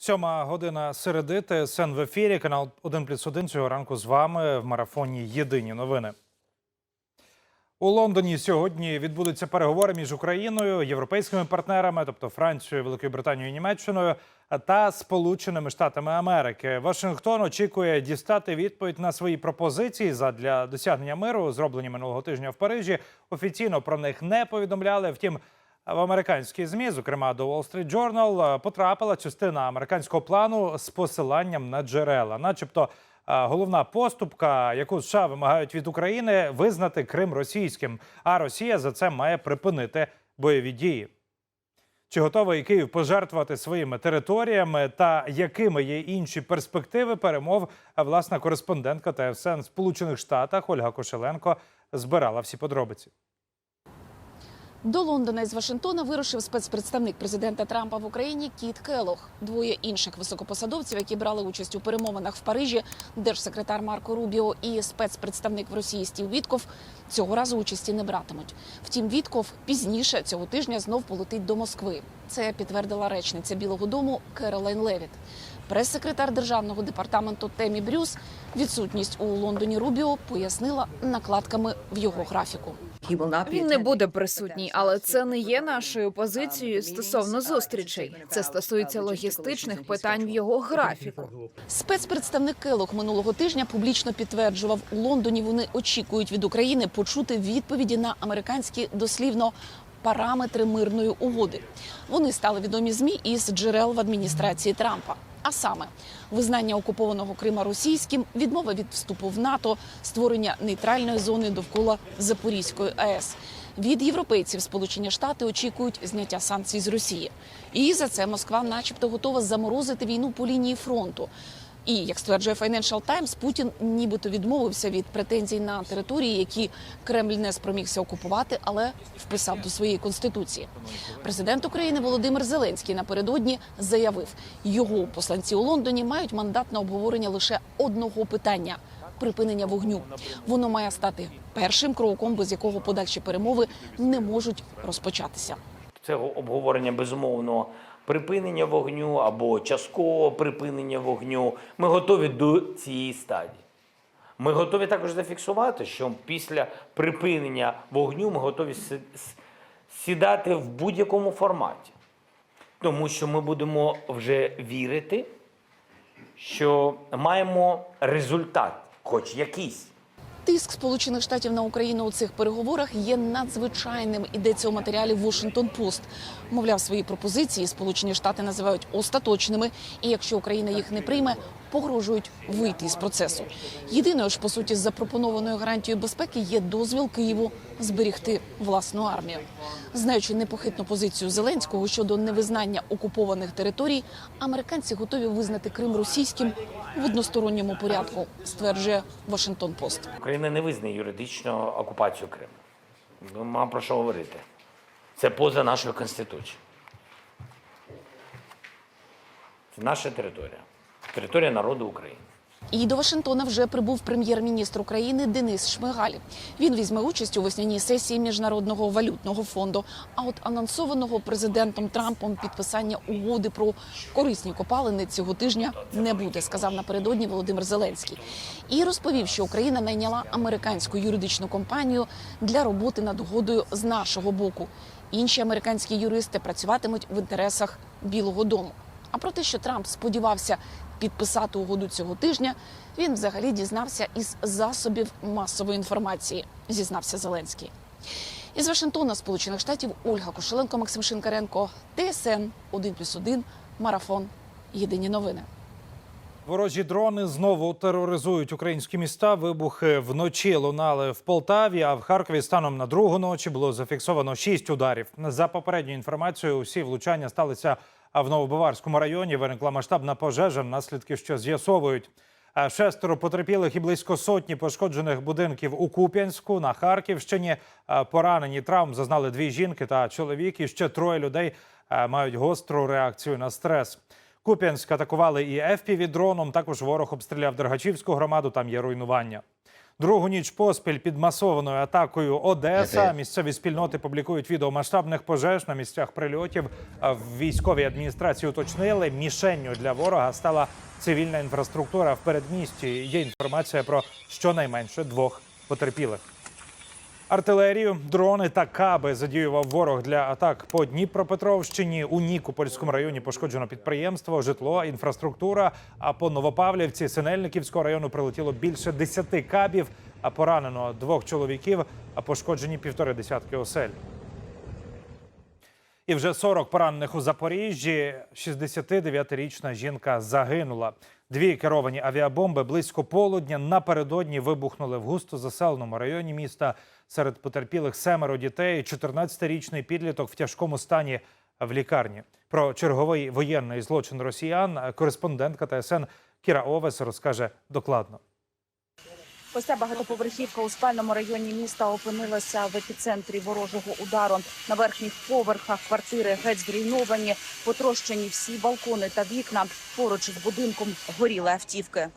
Сьома година середи ТСН в ефірі. Канал 1 плюс 1 цього ранку з вами в марафоні Єдині новини. У Лондоні сьогодні відбудуться переговори між Україною, європейськими партнерами, тобто Францією, Великою Британією, Німеччиною та Сполученими Штатами Америки. Вашингтон очікує дістати відповідь на свої пропозиції задля досягнення миру, зроблені минулого тижня в Парижі. Офіційно про них не повідомляли. Втім, в американські змі, зокрема до Wall Street Journal, потрапила частина американського плану з посиланням на джерела, начебто. Головна поступка, яку США вимагають від України, визнати Крим російським, а Росія за це має припинити бойові дії. Чи готовий Київ пожертвувати своїми територіями та якими є інші перспективи перемов? Власна кореспондентка ТСН Сполучених Штатах Ольга Кошеленко збирала всі подробиці. До Лондона із Вашингтона вирушив спецпредставник президента Трампа в Україні Кіт Келох. Двоє інших високопосадовців, які брали участь у перемовинах в Парижі, держсекретар Марко Рубіо і спецпредставник в Росії Стів Вітков, цього разу участі не братимуть. Втім, Вітков пізніше цього тижня знов полетить до Москви. Це підтвердила речниця Білого Дому Керолайн Левіт. Прес-секретар державного департаменту Темі Брюс відсутність у Лондоні Рубіо пояснила накладками в його графіку. Він не буде присутній, але це не є нашою позицією стосовно зустрічей. Це стосується логістичних питань в його графіку. Спецпредставник Келох минулого тижня публічно підтверджував, у Лондоні вони очікують від України почути відповіді на американські дослівно параметри мирної угоди. Вони стали відомі змі із джерел в адміністрації Трампа. А саме визнання окупованого Крима російським, відмова від вступу в НАТО, створення нейтральної зони довкола Запорізької АЕС. Від європейців Сполучені Штати очікують зняття санкцій з Росії. І за це Москва, начебто, готова заморозити війну по лінії фронту. І як стверджує Financial Times, Путін нібито відмовився від претензій на території, які Кремль не спромігся окупувати, але вписав до своєї конституції. Президент України Володимир Зеленський напередодні заявив, його посланці у Лондоні мають мандат на обговорення лише одного питання. Припинення вогню воно має стати першим кроком, без якого подальші перемови не можуть розпочатися. Цього обговорення безумовно припинення вогню або часткового припинення вогню. Ми готові до цієї стадії. Ми готові також зафіксувати, що після припинення вогню ми готові сідати в будь-якому форматі. Тому що ми будемо вже вірити, що маємо результат, хоч якийсь. Тиск Сполучених Штатів на Україну у цих переговорах є надзвичайним. Ідеться у матеріалі Washington Post. Мовляв, свої пропозиції Сполучені Штати називають остаточними, і якщо Україна їх не прийме, погрожують вийти з процесу. Єдиною ж по суті з запропонованою гарантією безпеки є дозвіл Києву зберігти власну армію. Знаючи непохитну позицію Зеленського щодо невизнання окупованих територій, американці готові визнати Крим російським в односторонньому порядку, стверджує Washington Post. Україна не визнає юридично окупацію Криму. Нема про що говорити. Це поза нашою Конституцією. Це наша територія. Територія народу України. І до Вашингтона вже прибув прем'єр-міністр України Денис Шмигаль. Він візьме участь у весняній сесії міжнародного валютного фонду. А от анонсованого президентом Трампом підписання угоди про корисні копалини цього тижня не буде, сказав напередодні Володимир Зеленський. І розповів, що Україна найняла американську юридичну компанію для роботи над угодою з нашого боку. Інші американські юристи працюватимуть в інтересах Білого Дому. А про те, що Трамп сподівався підписати угоду цього тижня, він взагалі дізнався із засобів масової інформації, зізнався Зеленський. Із Вашингтона, Сполучених Штатів, Ольга Кошеленко, Максим Шинкаренко, ТСН 1+,1, Марафон. Єдині новини. Ворожі дрони знову тероризують українські міста. Вибухи вночі лунали в Полтаві, а в Харкові станом на другу ночі було зафіксовано шість ударів. За попередньою інформацією, усі влучання сталися в Новобаварському районі. Виникла масштабна пожежа, наслідки що з'ясовують. Шестеро потерпілих і близько сотні пошкоджених будинків у Куп'янську на Харківщині. Поранені травм зазнали дві жінки та чоловік. І ще троє людей мають гостру реакцію на стрес. Куп'янськ атакували і ФПВ-дроном. Також ворог обстріляв Дергачівську громаду. Там є руйнування. Другу ніч поспіль під масованою атакою Одеса. Місцеві спільноти публікують відео масштабних пожеж на місцях прильотів. В військовій адміністрації уточнили, мішенню для ворога стала цивільна інфраструктура в передмісті. Є інформація про щонайменше двох потерпілих. Артилерію, дрони та каби задіював ворог для атак по Дніпропетровщині. У Нікопольському районі пошкоджено підприємство, житло, інфраструктура. А по Новопавлівці Синельниківського району прилетіло більше десяти кабів. А поранено двох чоловіків, а пошкоджені півтори десятки осель. І вже 40 поранених у Запоріжжі. 69-річна жінка загинула. Дві керовані авіабомби близько полудня напередодні вибухнули в густо заселеному районі міста. Серед потерпілих семеро дітей. 14-річний підліток в тяжкому стані в лікарні. Про черговий воєнний злочин росіян кореспондентка ТСН Кіра Овес розкаже докладно. Ось ця багатоповерхівка у спальному районі міста опинилася в епіцентрі ворожого удару. На верхніх поверхах квартири геть зруйновані, потрощені всі балкони та вікна. Поруч з будинком горіли автівки.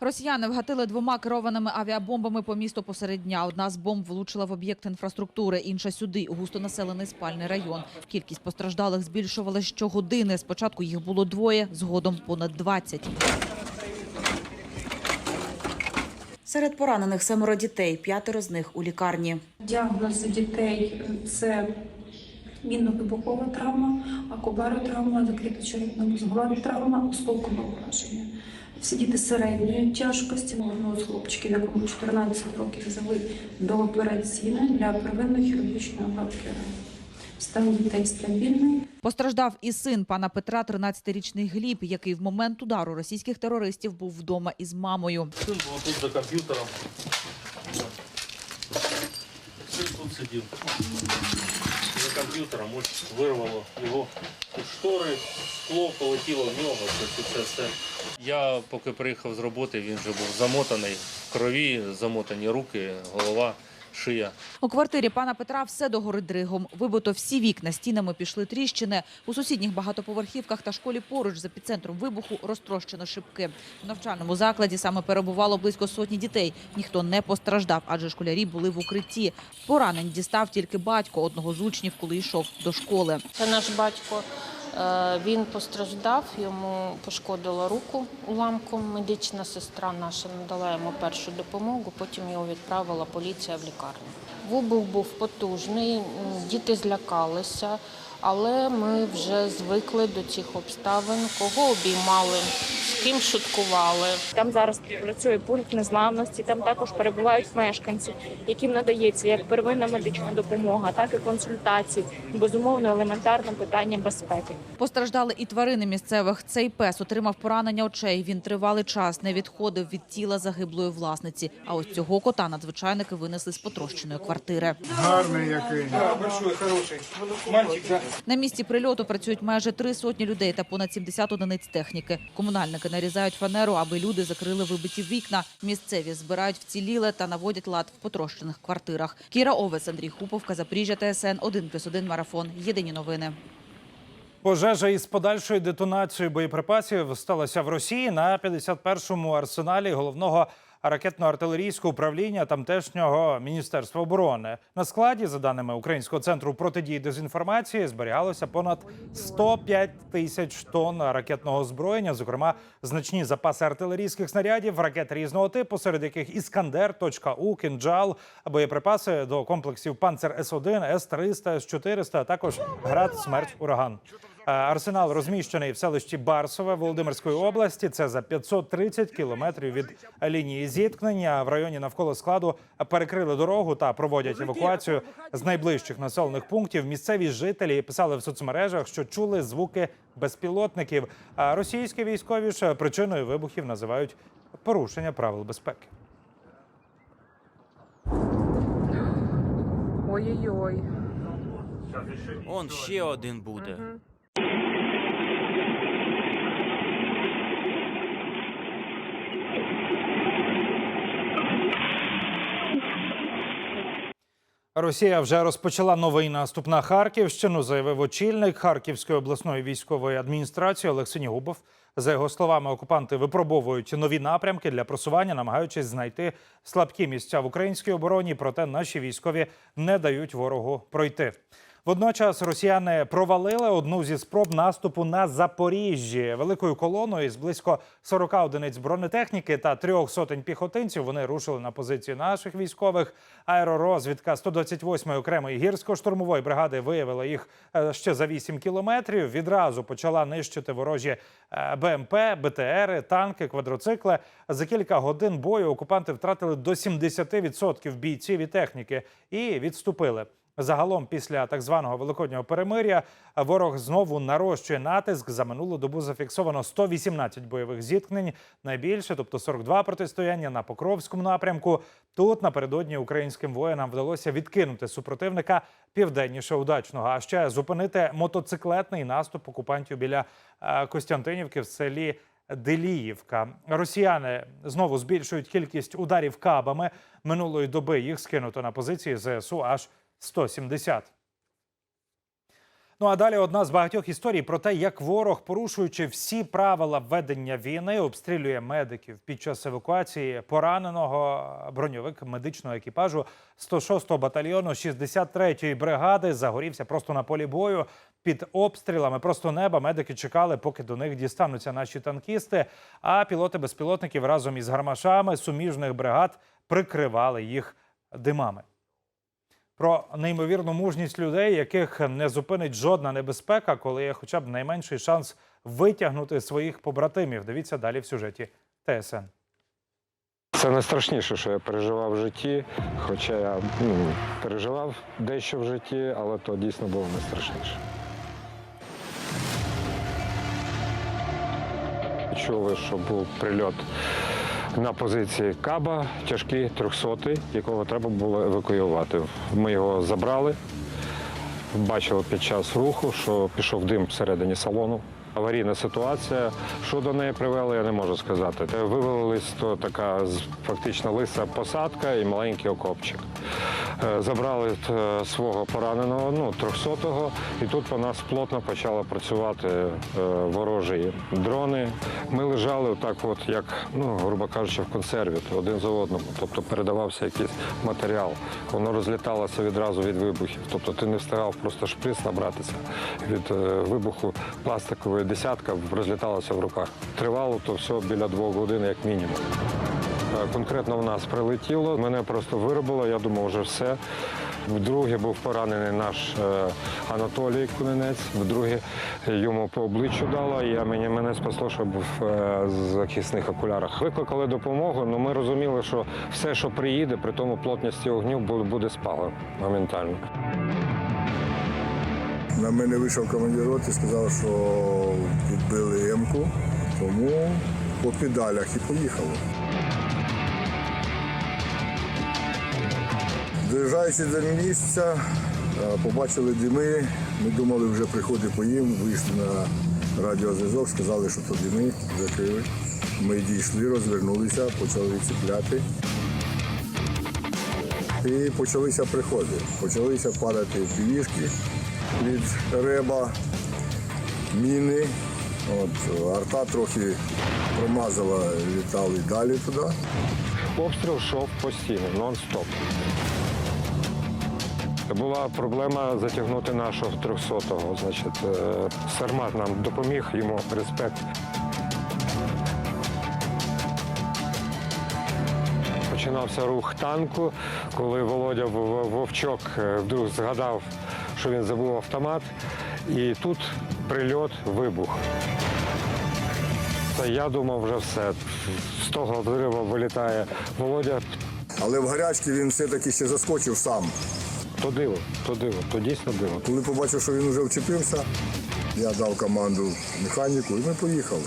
Росіяни вгатили двома керованими авіабомбами по місту посеред дня. Одна з бомб влучила в об'єкт інфраструктури, інша сюди, у густонаселений спальний район. Кількість постраждалих збільшувалась щогодини. Спочатку їх було двоє, згодом понад 20. Серед поранених семеро дітей, п'ятеро з них у лікарні. Діагнози дітей це мінно-вибухова травма, акубаротравма, закрито-черепно-мозгова травма, осколкове ураження. Всі діти середньої тяжкості, одного з хлопчиків, якому 14 років взяли до операційної для первинної хірургічної обробки. ран. Стан дітей стабільний. Постраждав і син пана Петра, 13-річний Гліб, який в момент удару російських терористів був вдома із мамою. Сын был тут за компьютером. Сын тут сидел. За компьютером ось вирвало його у штори, скло полетіло в нього. Це, це все. Я поки приїхав з роботи, він вже був замотаний в крові, замотані руки, голова, шия. У квартирі пана Петра все догорить дригом. Вибито всі вікна, стінами пішли тріщини. У сусідніх багатоповерхівках та школі поруч з епіцентром вибуху розтрощено шибки. В навчальному закладі саме перебувало близько сотні дітей. Ніхто не постраждав, адже школярі були в укритті. Поранень дістав тільки батько одного з учнів, коли йшов до школи. Це наш батько. Е, Він постраждав, йому пошкодило руку уламком. Медична сестра наша надала йому першу допомогу, потім його відправила поліція в лікарню. Вибух був потужний, діти злякалися, але ми вже звикли до цих обставин, кого обіймали, з ким шуткували. Там зараз працює пункт незламності. Там також перебувають мешканці, яким надається як первинна медична допомога, так і консультації. Безумовно, елементарне питання безпеки. Постраждали і тварини місцевих. Цей пес отримав поранення очей. Він тривалий час не відходив від тіла загиблої власниці. А ось цього кота надзвичайники винесли з потрощеної квартири. Гарний який. На місці прильоту працюють майже три сотні людей та понад 70 одиниць техніки. Комунальники нарізають фанеру, аби люди закрили вибиті вікна. Місцеві збирають вціліле та наводять лад в потрощених квартирах. Кіра Овець, Андрій Хуповка, Запоріжжя, ТСН 1+,1 марафон. Єдині новини. Пожежа із подальшою детонацією боєприпасів сталася в Росії на 51-му арсеналі головного ракетно-артилерійського управління тамтешнього міністерства оборони. На складі, за даними Українського центру протидії дезінформації, зберігалося понад 105 тисяч тонн ракетного озброєння, зокрема значні запаси артилерійських снарядів, ракет різного типу, серед яких Іскандер, точка У, кинджал, боєприпаси до комплексів Панцер С-1, С-300, С-400, а також град Смерть Ураган. Е, Арсенал розміщений в селищі Барсове Володимирської області. Це за 530 кілометрів від лінії зіткнення. В районі навколо складу перекрили дорогу та проводять евакуацію з найближчих населених пунктів. Місцеві жителі писали в соцмережах, що чули звуки безпілотників. А російські військові ж причиною вибухів називають порушення правил безпеки. Ой-ой-ой. Он ще один буде. Росія вже розпочала новий наступ на Харківщину, заявив очільник Харківської обласної військової адміністрації Олексій Губов. За його словами, окупанти випробовують нові напрямки для просування, намагаючись знайти слабкі місця в українській обороні. Проте наші військові не дають ворогу пройти. Водночас росіяни провалили одну зі спроб наступу на Запоріжжі великою колоною із близько 40 одиниць бронетехніки та трьох сотень піхотинців. Вони рушили на позиції наших військових. Аеророзвідка 128-ї окремої гірсько-штурмової бригади виявила їх е, ще за 8 кілометрів. Відразу почала нищити ворожі е, БМП, БТРи, танки, квадроцикли. За кілька годин бою окупанти втратили до 70% бійців і техніки і відступили. Загалом, після так званого великоднього перемиря, ворог знову нарощує натиск. За минулу добу зафіксовано 118 бойових зіткнень. Найбільше, тобто 42 протистояння на Покровському напрямку. Тут напередодні українським воїнам вдалося відкинути супротивника південніше удачного, а ще зупинити мотоциклетний наступ окупантів біля е, Костянтинівки в селі. Деліївка. Росіяни знову збільшують кількість ударів кабами. Минулої доби їх скинуто на позиції ЗСУ аж 170. Ну а далі одна з багатьох історій про те, як ворог, порушуючи всі правила ведення війни, обстрілює медиків під час евакуації пораненого броньовик медичного екіпажу 106-го батальйону 63-ї бригади загорівся просто на полі бою. Під обстрілами просто неба медики чекали, поки до них дістануться наші танкісти. А пілоти безпілотників разом із гармашами суміжних бригад прикривали їх димами. Про неймовірну мужність людей, яких не зупинить жодна небезпека, коли є хоча б найменший шанс витягнути своїх побратимів. Дивіться далі в сюжеті ТСН. Це найстрашніше, що я переживав в житті. Хоча я ну, переживав дещо в житті, але то дійсно було найстрашніше. Чули, що був прильот на позиції Каба, тяжкий 300 якого треба було евакуювати. Ми його забрали. Бачили під час руху, що пішов дим всередині салону. Аварійна ситуація. Що до неї привело, я не можу сказати. Вивелись то така фактично лиса посадка і маленький окопчик. Е, Забрали е, свого пораненого, ну, 300-го, і тут по нас плотно почали працювати е, ворожі дрони. Ми лежали отак, от, як, ну, грубо кажучи, в консерві, один за одним. Тобто передавався якийсь матеріал. Воно розліталося відразу від вибухів. Тобто ти не встигав просто шприц набратися від вибуху пластикової десятка, розліталося в руках. Тривало то все біля двох годин, як мінімум. Е, Конкретно в нас прилетіло, мене просто виробило, я думав, вже все. Вдруге був поранений наш е, Анатолій Кунинець, вдруге йому по обличчю дало, і мені, мене спасло, що був е, в захисних окулярах. Викликали допомогу, але ми розуміли, що все, що приїде, при тому плотності огню буде, спало моментально. На мене вийшов командир роти сказав, що підбили М-ку, тому по педалях і поїхали. Доїжджаючи до місця, е, побачили дими. Ми думали, вже приходить по їм, вийшли на радіозв'язок, сказали, що то дими закрили. Ми дійшли, розвернулися, почали відцепляти. І почалися приходи. Почалися падати півішки від реба, міни. От, арта трохи промазала, літали далі туди. Обстріл йшов постійно, нон-стоп. Була проблема затягнути нашого 300-го. Значить, е, Сармат нам допоміг, йому респект. Починався рух танку, коли Володя Вовчок е, вдруг згадав, що він забув автомат, і тут прильот, вибух. Та я думав, вже все. З того взриву вилітає Володя. Але в гарячці він все-таки ще заскочив сам. То диво, то диво, то дійсно диво. Коли побачив, що він вже вчепився, я дав команду механіку і ми поїхали.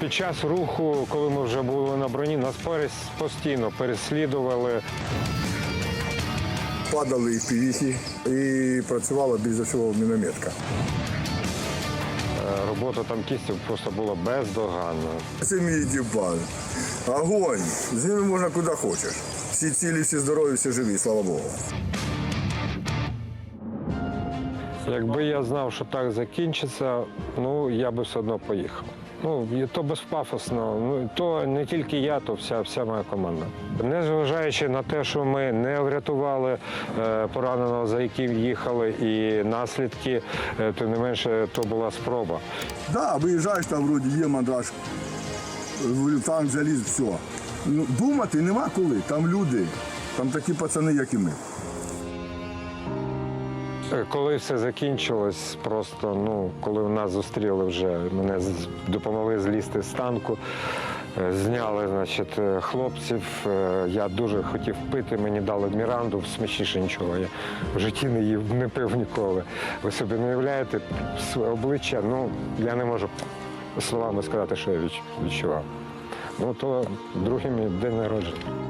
Під час руху, коли ми вже були на броні, нас постійно переслідували. Падали і півіхи, і працювала більш за всього мінометка. Робота танкістів просто була бездоганна. Це мій дібан. Огонь. З ними можна куди хочеш. Всі цілі, всі здорові, всі живі, слава Богу. Якби я знав, що так закінчиться, ну я би все одно поїхав. Ну, і то безпафосно. Ну то не тільки я, то вся, вся моя команда. Незважаючи на те, що ми не врятували е, пораненого, за яким їхали, і наслідки, е, тим не менше, то була спроба. Да, виїжджаєш, там вроді є мандраж, в танк заліз, все. Ну, думати нема коли, там люди, там такі пацани, як і ми. Е, Коли все закінчилось, просто ну, коли нас зустріли вже, мене допомогли злізти з танку, е, зняли значить, е, хлопців. Я дуже хотів пити, мені дали міранду, смачніше нічого. Я в житті не їв, не пив ніколи. Ви собі не уявляєте своє обличчя, ну я не можу словами сказати, що я відчував. Ну то другий мій день народження.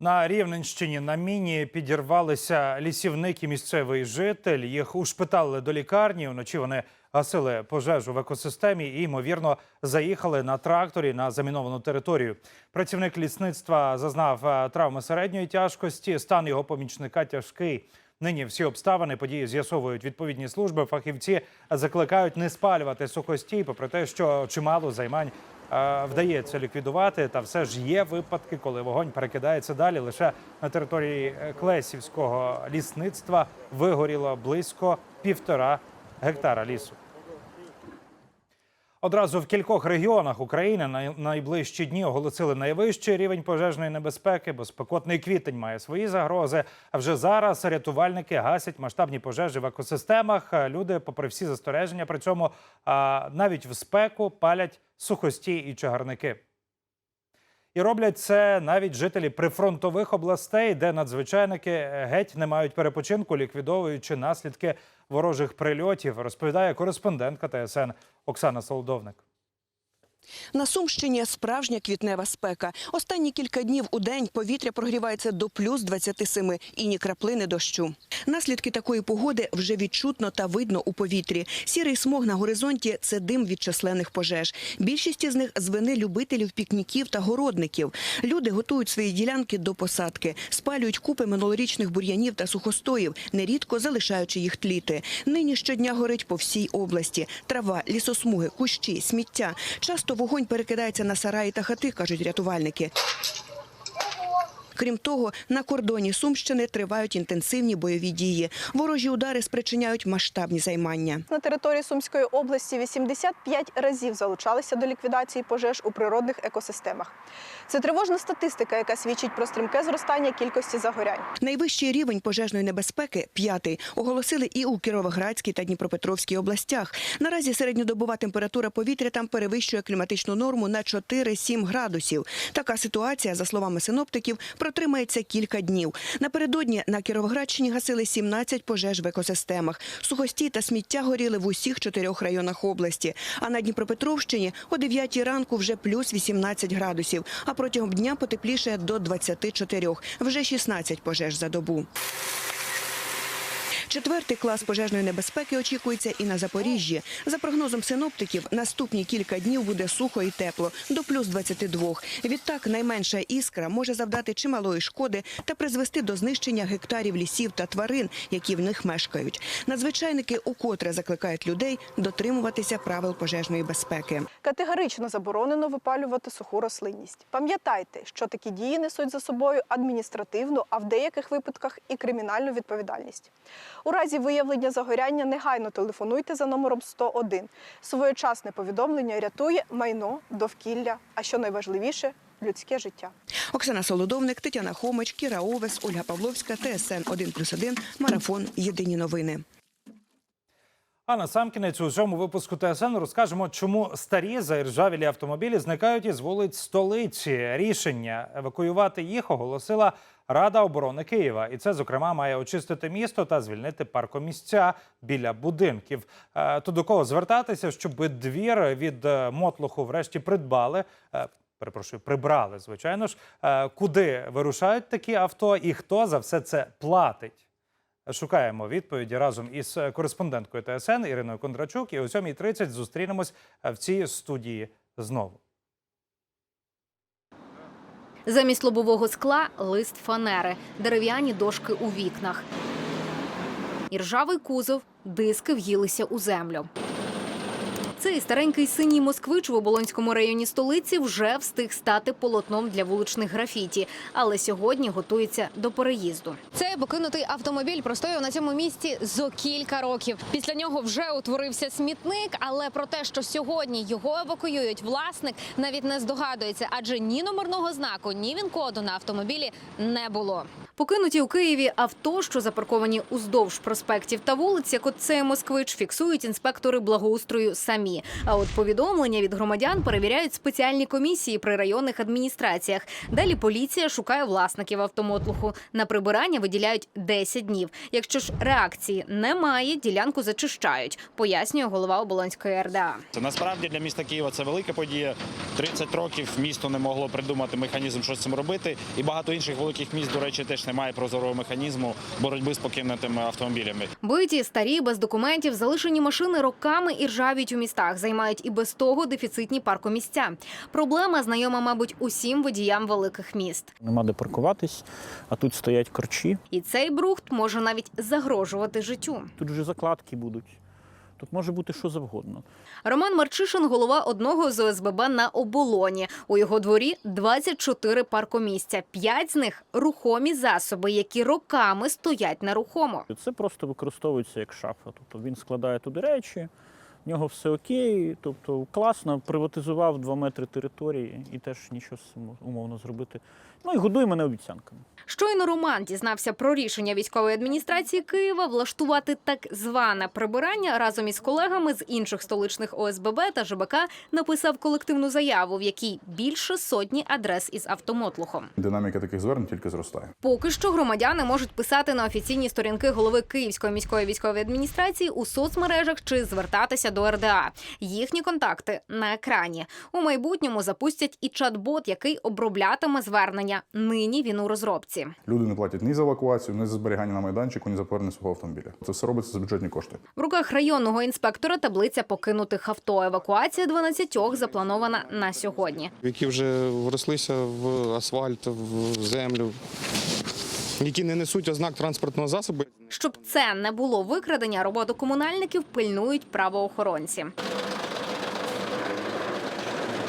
На Рівненщині на міні підірвалися лісівник і місцевий житель. Їх ушпитали до лікарні. Вночі вони гасили пожежу в екосистемі і, ймовірно, заїхали на тракторі на заміновану територію. Працівник лісництва зазнав е, травми середньої тяжкості. Стан його помічника тяжкий. Нині всі обставини події з'ясовують відповідні служби. Фахівці закликають не спалювати сухостій, попри те, що чимало займань е, вдається ліквідувати. Та все ж є випадки, коли вогонь перекидається далі. Лише на території е, Клесівського лісництва вигоріло близько півтора гектара лісу. Одразу в кількох регіонах України на найближчі дні оголосили найвищий рівень пожежної небезпеки, бо спекотний квітень має свої загрози. А вже зараз рятувальники гасять масштабні пожежі в екосистемах. Люди, попри всі застереження, при цьому навіть в спеку палять сухості і чагарники. І роблять це навіть жителі прифронтових областей, де надзвичайники геть не мають перепочинку, ліквідовуючи наслідки ворожих прильотів, розповідає кореспондентка ТСН Оксана Солодовник. На Сумщині справжня квітнева спека. Останні кілька днів у день повітря прогрівається до плюс 27 і ні краплини дощу. Наслідки такої погоди вже відчутно та видно у повітрі. Сірий смог на горизонті – це дим від численних пожеж. Більшість із них з вини любителів пікніків та городників. Люди готують свої ділянки до посадки, спалюють купи минулорічних бур'янів та сухостоїв, нерідко залишаючи їх тліти. Нині щодня горить по всій області. Трава, лісосмуги, кущі, сміття. Часто вогонь перекидається на сараї та хати, кажуть рятувальники. Крім того, на кордоні Сумщини тривають інтенсивні бойові дії. Ворожі удари спричиняють масштабні займання. На території Сумської області 85 разів залучалися до ліквідації пожеж у природних екосистемах. Це тривожна статистика, яка свідчить про стрімке зростання кількості загорянь. Найвищий рівень пожежної небезпеки п'ятий оголосили і у Кіровоградській та Дніпропетровській областях. Наразі середньодобова температура повітря там перевищує кліматичну норму на 4-7 градусів. Така ситуація, за словами синоптиків, протримається кілька днів. Напередодні на Кіровоградщині гасили 17 пожеж в екосистемах. Сухості та сміття горіли в усіх чотирьох районах області. А на Дніпропетровщині о 9 ранку вже плюс 18 градусів. А протягом дня потепліше до 24. Вже 16 пожеж за добу. Четвертий клас пожежної небезпеки очікується і на Запоріжжі. За прогнозом синоптиків, наступні кілька днів буде сухо і тепло, до плюс 22. Відтак найменша іскра може завдати чималої шкоди та призвести до знищення гектарів лісів та тварин, які в них мешкають. Надзвичайники укотре закликають людей дотримуватися правил пожежної безпеки. Категорично заборонено випалювати суху рослинність. Пам'ятайте, що такі дії несуть за собою адміністративну, а в деяких випадках і кримінальну відповідальність. У разі виявлення загоряння негайно телефонуйте за номером 101. Своєчасне повідомлення рятує майно, довкілля, а що найважливіше людське життя. Оксана Солодовник, Тетяна Хомич, Кіра Овес, Ольга Павловська, ТСН 1+,1, Марафон. Єдині новини. А на сам кінець у цьому випуску ТСН розкажемо, чому старі заіржавілі автомобілі зникають із вулиць столиці. Рішення евакуювати їх оголосила Рада оборони Києва, і це зокрема має очистити місто та звільнити паркомісця біля будинків. Е, То до кого звертатися, щоб двір від е, мотлуху врешті придбали. Е, Перепрошую, прибрали, звичайно ж. Куди вирушають такі авто і хто за все це платить? Шукаємо відповіді разом із кореспонденткою ТСН Іриною Кондрачук. І о 7.30 зустрінемось в цій студії знову. Замість лобового скла лист фанери, дерев'яні дошки у вікнах. І ржавий кузов, диски в'їлися у землю. Цей старенький синій москвич в Оболонському районі столиці вже встиг стати полотном для вуличних графіті, але сьогодні готується до переїзду. Цей покинутий автомобіль простояв на цьому місці зо кілька років. Після нього вже утворився смітник, але про те, що сьогодні його евакуюють, власник навіть не здогадується, адже ні номерного знаку, ні він-коду на автомобілі не було. Покинуті у Києві авто, що запарковані уздовж проспектів та вулиць, як от цей москвич, фіксують інспектори благоустрою самі. А от повідомлення від громадян перевіряють спеціальні комісії при районних адміністраціях. Далі поліція шукає власників автомотлуху. На прибирання виділяють 10 днів. Якщо ж реакції немає, ділянку зачищають, пояснює голова Оболонської РДА. Насправді для міста Києва це велика подія. 30 років місто не могло придумати механізм, що з цим робити. І багато інших великих міст, до речі, теж немає прозорого механізму боротьби з покинутими автомобілями. Биті, старі, без документів, залишені машини роками і ржавіють у містах, займають і без того дефіцитні паркомісця. Проблема знайома, мабуть, усім водіям великих міст. Нема де паркуватись, а тут стоять корчі. І цей брухт може навіть загрожувати життю. Тут вже закладки будуть. Тут може бути що завгодно. Роман Марчишин, голова одного з ОСББ на оболоні. У його дворі 24 паркомісця. П'ять з них рухомі засоби, які роками стоять нерухомо. Це просто використовується як шафа. Тобто він складає туди речі, в нього все окей. Тобто класно, приватизував 2 метри території і теж нічого з цим умовно зробити. Ну і годує мене обіцянками. Щойно Роман дізнався про рішення військової адміністрації Києва влаштувати так зване прибирання разом із колегами з інших столичних ОСББ та ЖБК написав колективну заяву, в якій більше сотні адрес із автомотлухом. Динаміка таких звернень тільки зростає. Поки що громадяни можуть писати на офіційні сторінки голови Київської міської військової адміністрації у соцмережах чи звертатися до РДА. Їхні контакти на екрані. У майбутньому запустять і чат-бот, який оброблятиме звернення. Нині він у розробці. Люди не платять ні за евакуацію, ні за зберігання на майданчику, ні за повернення свого автомобіля. Це все робиться за бюджетні кошти. В руках районного інспектора таблиця покинутих авто. Евакуація 12 запланована на сьогодні. які вже врослися в асфальт, в землю, які не несуть ознак транспортного засобу. Щоб це не було викрадення, роботу комунальників пильнують правоохоронці.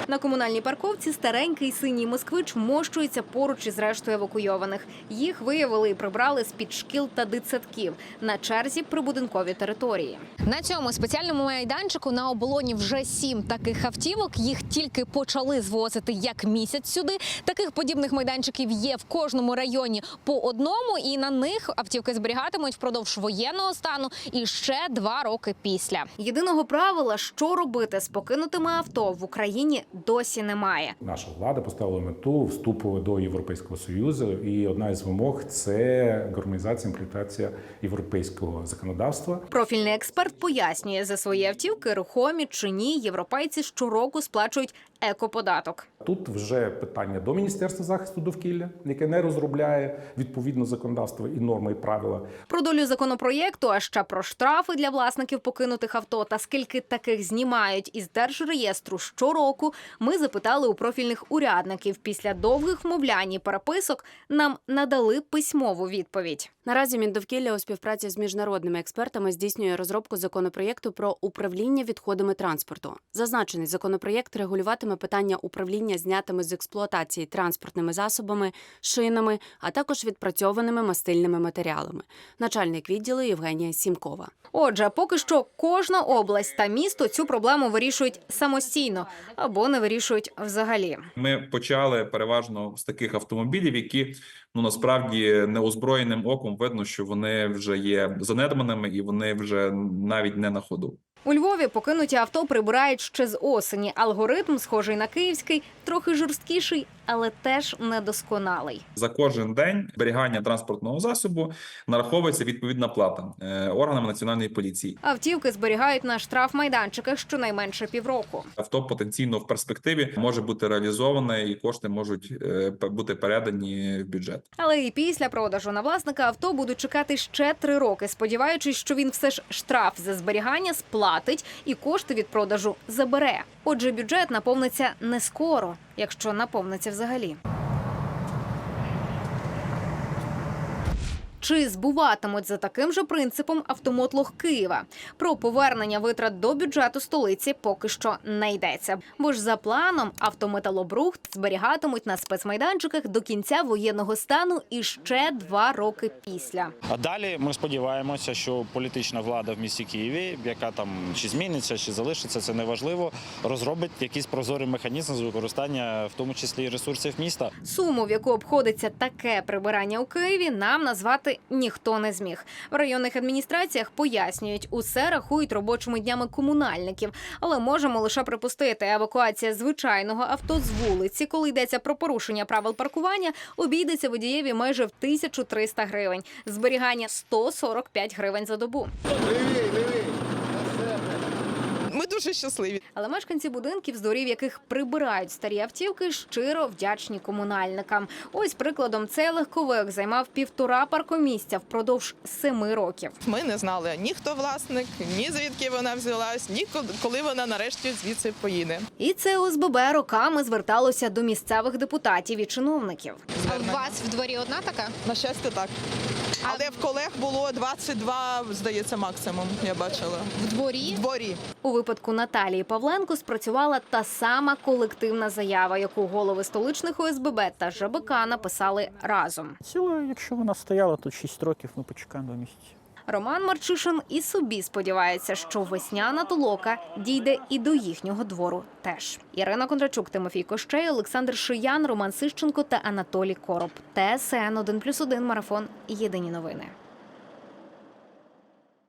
На комунальній парковці старенький синій москвич мощується поруч із рештою евакуйованих. Їх виявили і прибрали з під шкіл та дитсадків на черзі прибудинкові території. На цьому спеціальному майданчику на оболоні вже сім таких автівок. Їх тільки почали звозити як місяць сюди. Таких подібних майданчиків є в кожному районі по одному, і на них автівки зберігатимуть впродовж воєнного стану і ще два роки після. Єдиного правила, що робити з покинутими авто в Україні, досі немає. Наша влада поставила мету вступу до Європейського союзу, і одна із вимог це гармонізація імплементація європейського законодавства. Профільний експерт пояснює, за свої автівки, рухомі чи ні, європейці щороку сплачують екоподаток. Тут вже питання до Міністерства захисту довкілля, яке не розробляє відповідно законодавство і норми і правила. Про долю законопроєкту, а ще про штрафи для власників покинутих авто та скільки таких знімають із держреєстру щороку. Ми запитали у профільних урядників. Після довгих вмовлянь і переписок нам надали письмову відповідь. Наразі Міндовкілля у співпраці з міжнародними експертами здійснює розробку законопроєкту про управління відходами транспорту. Зазначений законопроєкт регулюватиме питання управління знятими з експлуатації транспортними засобами, шинами, а також відпрацьованими мастильними матеріалами. Начальник відділу Євгенія Сімкова. Отже, поки що кожна область та місто цю проблему вирішують самостійно або не вирішують взагалі. Ми почали переважно з таких автомобілів, які ну насправді неозброєним оком видно, що вони вже є занедбаними і вони вже навіть не на ходу. У Львові покинуті авто прибирають ще з осені. Алгоритм, схожий на київський, трохи жорсткіший, але теж недосконалий. За кожен день зберігання транспортного засобу нараховується відповідна плата е, органами національної поліції. Автівки зберігають на штрафмайданчиках щонайменше півроку. Авто потенційно в перспективі може бути реалізоване, і кошти можуть е, бути передані в бюджет. Але і після продажу на власника авто будуть чекати ще три роки, сподіваючись, що він все ж штраф за зберігання сплатить і кошти від продажу забере. Отже, бюджет наповниться не скоро, якщо наповниться взагалі. Чи збуватимуть за таким же принципом автомотлог Києва? Про повернення витрат до бюджету столиці поки що не йдеться. Бо ж за планом автометалобрухт зберігатимуть на спецмайданчиках до кінця воєнного стану і ще два роки після. А далі ми сподіваємося, що політична влада в місті Києві, яка там чи зміниться, чи залишиться, це неважливо, розробить якийсь прозорий механізм з використання, в тому числі і ресурсів міста. Суму, в яку обходиться таке прибирання у Києві, нам назвати ніхто не зміг. В районних адміністраціях пояснюють, усе рахують робочими днями комунальників, але можемо лише припустити, евакуація звичайного авто з вулиці, коли йдеться про порушення правил паркування, обійдеться водієві майже в 1300 гривень. Зберігання 145 гривень за добу. Дуже щасливі. Але мешканці будинків, з дворів яких прибирають старі автівки, щиро вдячні комунальникам. Ось прикладом цей легковик займав півтора паркомісця впродовж семи років. Ми не знали ні хто власник, ні звідки вона взялась, ні ко- коли вона нарешті звідси поїде. І це ОСББ роками зверталося до місцевих депутатів і чиновників. У вас в дворі одна така? На щастя, так. Але в колег було 22, здається, максимум. Я бачила. В дворі? В дворі. У випадку Наталії Павленко спрацювала та сама колективна заява, яку голови столичних ОСББ та ЖБК написали разом. Ціла, якщо вона стояла, то 6 років ми почекаємо до місяця. Роман Марчишин і собі сподівається, що весняна толока дійде і до їхнього двору теж. Ірина Кондрачук, Тимофій Кощей, Олександр Шиян, Роман Сищенко та Анатолій Короб. ТСН 1+,1 Марафон. Єдині новини.